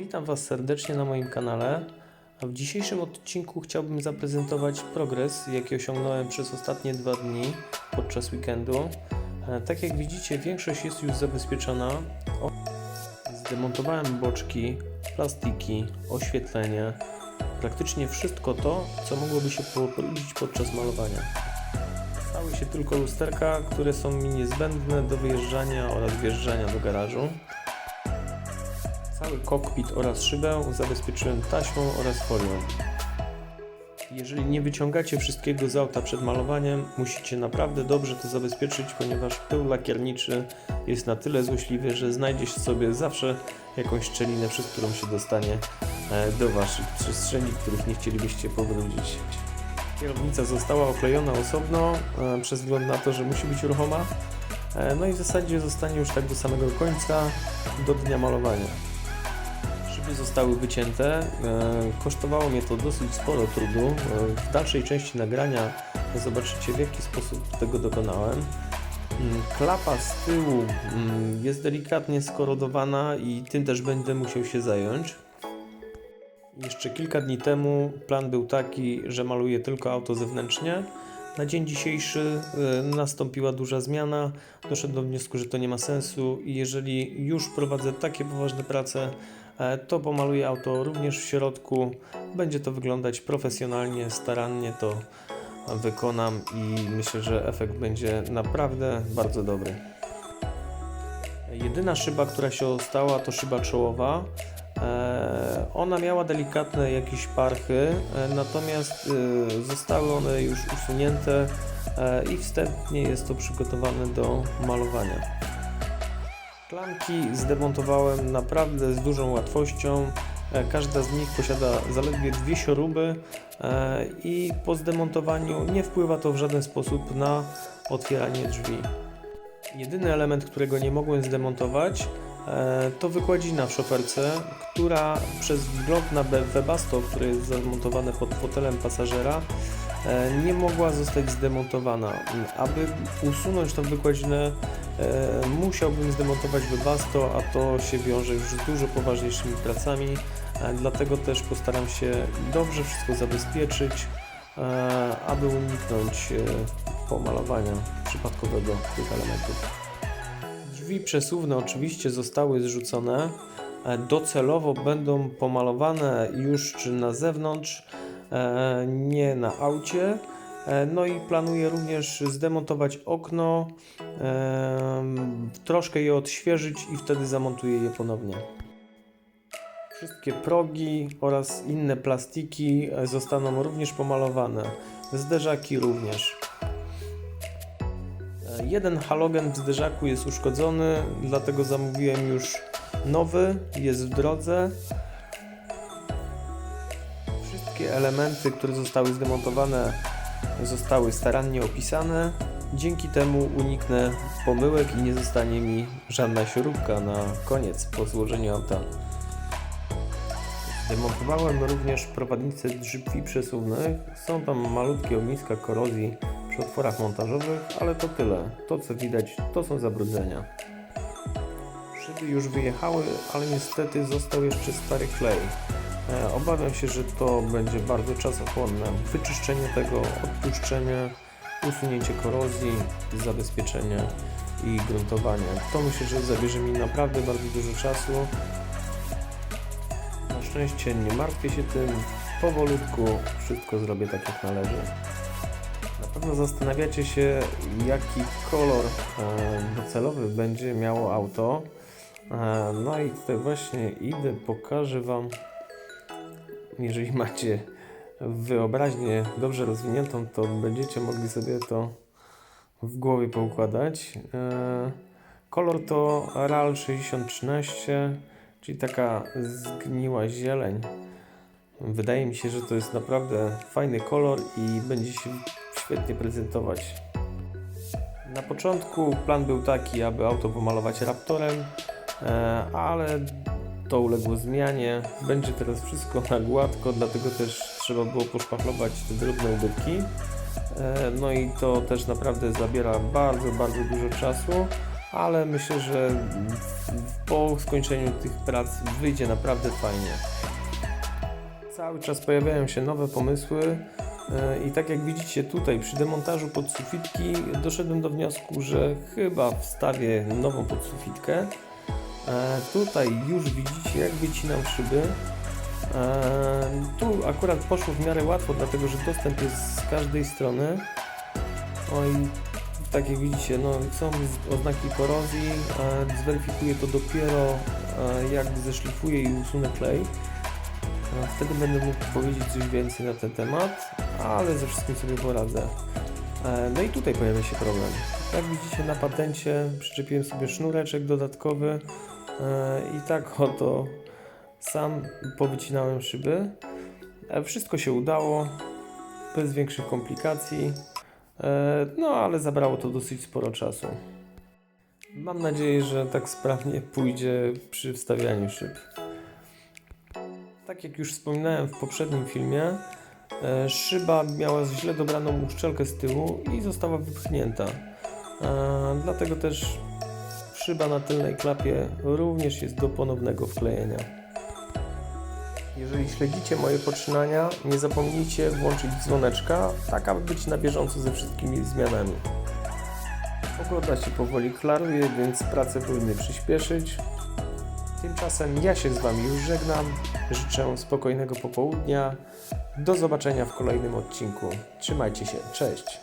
Witam Was serdecznie na moim kanale. A w dzisiejszym odcinku chciałbym zaprezentować progres, jaki osiągnąłem przez ostatnie dwa dni podczas weekendu. E, Tak jak widzicie, większość jest już zabezpieczona. Zdemontowałem boczki, plastiki, oświetlenie, praktycznie wszystko to, co mogłoby się pobrudzić podczas malowania. Stały się tylko lusterka, które są mi niezbędne do wyjeżdżania oraz wjeżdżania do garażu. Cały kokpit oraz szybę zabezpieczyłem taśmą oraz folią. Jeżeli nie wyciągacie wszystkiego z auta przed malowaniem, musicie naprawdę dobrze to zabezpieczyć, ponieważ pył lakierniczy jest na tyle złośliwy, że znajdzie się sobie zawsze jakąś szczelinę, przez którą się dostanie e, do Waszych przestrzeni, których nie chcielibyście pobrudzić. Kierownica została oklejona osobno, e, przez wzgląd na to, że musi być ruchoma. E, No i w zasadzie zostanie już tak do samego końca, do dnia malowania. Zostały wycięte. E, Kosztowało mnie to dosyć sporo trudu. E, W dalszej części nagrania zobaczycie w jaki sposób tego dokonałem. Mm, Klapa z tyłu mm, jest delikatnie skorodowana i tym też będę musiał się zająć. Jeszcze kilka dni temu plan był taki, że maluję tylko auto zewnętrznie. Na dzień dzisiejszy e, nastąpiła duża zmiana. Doszedłem do wniosku, że to nie ma sensu i jeżeli już prowadzę takie poważne prace, to pomaluję auto również w środku. Będzie to wyglądać profesjonalnie, starannie to wykonam i myślę, że efekt będzie naprawdę bardzo dobry. Jedyna szyba, która się ostała, to szyba czołowa. E, Ona miała delikatne jakieś parchy, e, natomiast e, zostały one już usunięte e, i wstępnie jest to przygotowane do malowania. Klamki zdemontowałem naprawdę z dużą łatwością. E, Każda z nich posiada zaledwie dwie sioruby e, i po zdemontowaniu nie wpływa to w żaden sposób na otwieranie drzwi. Jedyny element, którego nie mogłem zdemontować, e, to wykładzina w szoferce, która przez wgląd na webasto, które jest zamontowane pod fotelem pasażera, nie mogła zostać zdemontowana. Aby usunąć tą wykładzinę, musiałbym zdemontować webasto, a to się wiąże już z dużo poważniejszymi pracami, e, dlatego też postaram się dobrze wszystko zabezpieczyć, e, aby uniknąć e, pomalowania przypadkowego tych elementów. Drzwi przesuwne oczywiście zostały zrzucone. E, Docelowo będą pomalowane już na zewnątrz, e, nie na aucie. E, No i planuję również zdemontować okno, troszkę je odświeżyć i wtedy zamontuję je ponownie. Wszystkie progi oraz inne plastiki e, zostaną również pomalowane. Zderzaki również. E, Jeden halogen w zderzaku jest uszkodzony, dlatego zamówiłem już nowy, jest w drodze. Wszystkie elementy, które zostały zdemontowane, zostały starannie opisane. Dzięki temu uniknę pomyłek i nie zostanie mi żadna śrubka na koniec po złożeniu auta. Demontowałem również prowadnice drzwi przesuwnych. Są tam malutkie ogniska korozji przy otworach montażowych, ale to tyle. To co widać to są zabrudzenia. Szyby już wyjechały, ale niestety został jeszcze stary klej. E, Obawiam się, że to będzie bardzo czasochłonne. Wyczyszczenie tego, odpuszczenie, usunięcie korozji, zabezpieczenie i gruntowanie. To myślę, że zabierze mi naprawdę bardzo dużo czasu. Na szczęście nie martwię się tym. Powolutku wszystko zrobię tak jak należy. Na pewno zastanawiacie się, jaki kolor e, docelowy będzie miało auto. E, no i tutaj właśnie idę, pokażę Wam, jeżeli macie wyobraźnię dobrze rozwiniętą, to będziecie mogli sobie to w głowie poukładać. E, kolor to RAL 6013, czyli taka zgniła zieleń. Wydaje mi się, że to jest naprawdę fajny kolor i będzie się świetnie prezentować. Na początku plan był taki, aby auto pomalować Raptorem, e, ale to uległo zmianie. Będzie teraz wszystko na gładko, dlatego też trzeba było poszpachlować te drobne ubytki. E, No i to też naprawdę zabiera bardzo, bardzo dużo czasu. ale myślę, że po skończeniu tych prac wyjdzie naprawdę fajnie. Cały czas pojawiają się nowe pomysły e, i tak jak widzicie tutaj przy demontażu podsufitki doszedłem do wniosku, że chyba wstawię nową podsufitkę. E, Tutaj już widzicie jak wycinam szyby. E, Tu akurat poszło w miarę łatwo, dlatego że dostęp jest z każdej strony. Oj, tak jak widzicie, no, są oznaki korozji. E, Zweryfikuję to dopiero jak zeszlifuję i usunę klej. Wtedy będę mógł powiedzieć coś więcej na ten temat, ale ze wszystkim sobie poradzę. No i tutaj pojawia się problem. Jak widzicie na patencie przyczepiłem sobie sznureczek dodatkowy i tak oto sam powycinałem szyby. E, Wszystko się udało, bez większych komplikacji. E, No, ale zabrało to dosyć sporo czasu. Mam nadzieję, że tak sprawnie pójdzie przy wstawianiu szyb. Tak jak już wspominałem w poprzednim filmie, e, szyba miała źle dobraną uszczelkę z tyłu i została wypchnięta. E, Dlatego też szyba na tylnej klapie również jest do ponownego wklejenia. Jeżeli śledzicie moje poczynania, nie zapomnijcie włączyć dzwoneczka, tak aby być na bieżąco ze wszystkimi zmianami. Pogoda się powoli klaruje, więc pracę powinny przyspieszyć. Tymczasem ja się z Wami już żegnam. Życzę spokojnego popołudnia. Do zobaczenia w kolejnym odcinku. Trzymajcie się. Cześć.